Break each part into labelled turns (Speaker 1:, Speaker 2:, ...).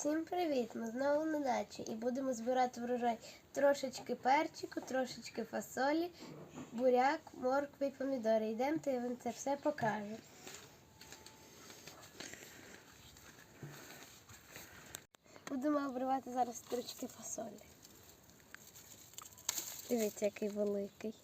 Speaker 1: Всім привіт! Ми знову на дачі і будемо збирати врожай трошечки перчику, трошечки фасолі, буряк, моркви і помідори. Йдемте, я вам це все покажу. Будемо обривати зараз стручки фасолі. Дивіться, який великий.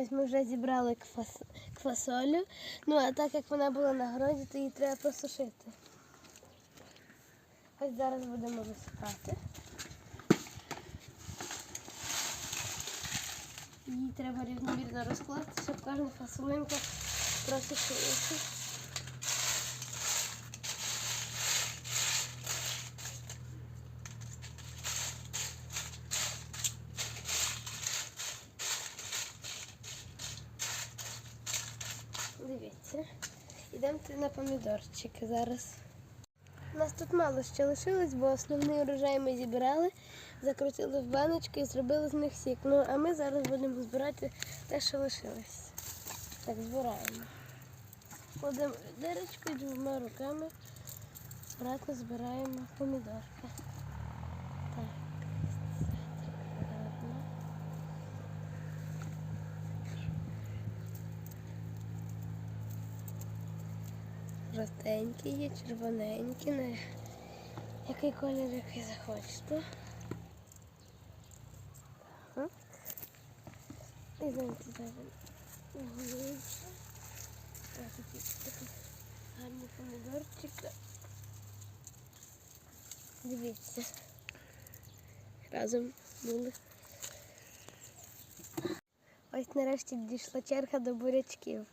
Speaker 1: Ось ми вже зібрали квас... квасолю. Ну а так як вона була на городі, то її треба просушити. Ось зараз будемо висипати. Її треба рівномірно розкласти, щоб кожна фасолинка просушилася. Дивіться. Йдемо на помідорчики зараз. У нас тут мало ще лишилось, бо основний урожай ми зібрали, закрутили в баночки і зробили з них сік. Ну, а ми зараз будемо збирати те, що лишилось. Так, збираємо. Кладемо дирочку двома руками обратно збираємо помідорки. Так, це гарно. Жовтенькі є, червоненькі, на який колір, який захочете. Ага. І зараз глибше. Ось такі такі гарні помідорчики. Дивіться. Разом були. Ось нарешті дійшла черга до бурячків.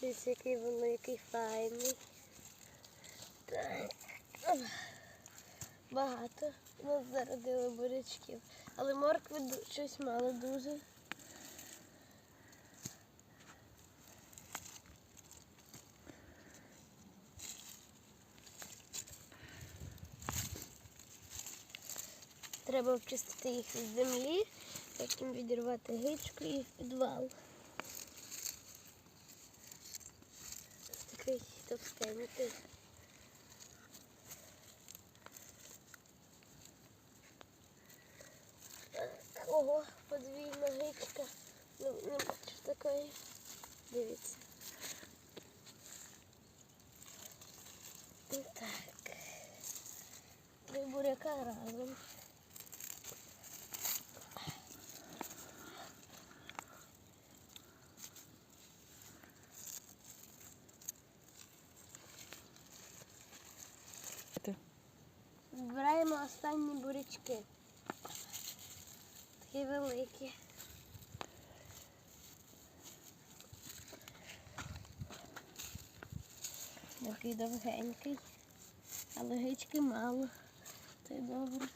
Speaker 1: Дивіться, який великий, файний. Так. Багато. Ми зародили бурячків. Але моркви щось мало дуже. Треба обчистити їх від землі, потім відірвати гичку і в підвал. Товстенький. Так, Ого, подвійна гичка. Ну, не бачу такої. Дивіться. І Так. Три буряка разом. Збираємо останні бурячки. Такі великі. Такий довгенький. Але гички мало. Це добре.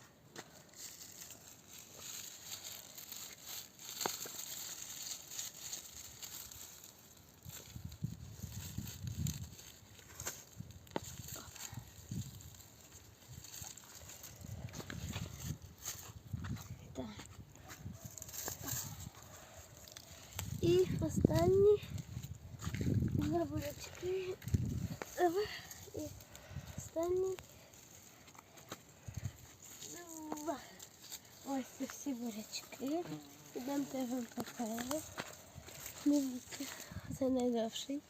Speaker 1: І останні. Два. І останні два. Ось це всі бурячки. Ідемо вам покажу. Дивіться, це найдовший.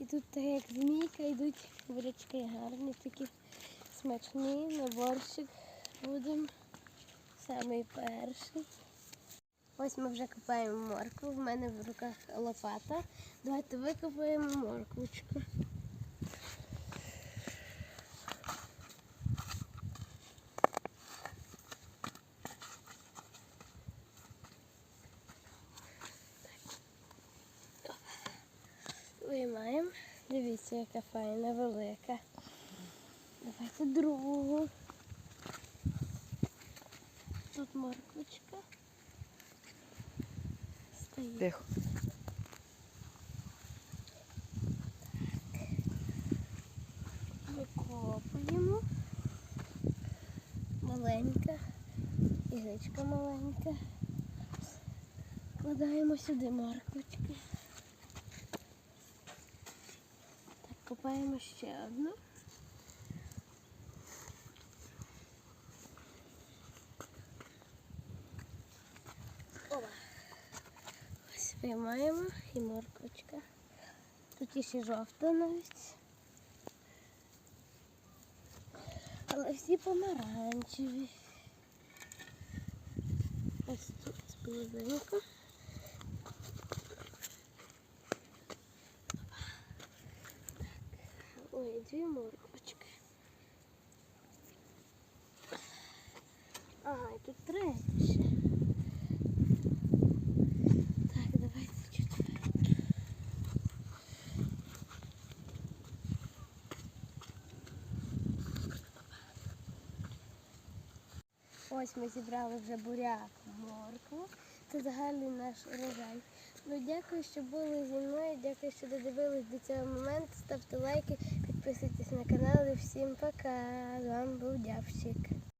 Speaker 1: І тут так як змійка йдуть бурячки гарні, такі смачні, на борщик будемо. Самий перший. Ось ми вже копаємо моркву. В мене в руках лопата. Давайте викопаємо морквочку. Виймаємо. Дивіться, яка файна, велика. Давайте другу. Тут морквочка. Стоїть.
Speaker 2: Тихо.
Speaker 1: Викопуємо. молоденька, і гречка маленька. Кладаємо сюди морквочки. Так, копаємо ще одну. Ось виймаємо і морквочка. Тут ще жовта навіть. Але всі помаранчеві. Ось тут споловинку. Ой, дві морквочки. Ага, і тут третя ще. Так, давайте четверту. Ось ми зібрали вже буряк, моркву. Це загальний наш урожай. Ну, дякую, що були зі мною. Дякую, що додивились до цього моменту. Ставте лайки, підписуйтесь на канал і всім пока. З вами був Дявчик.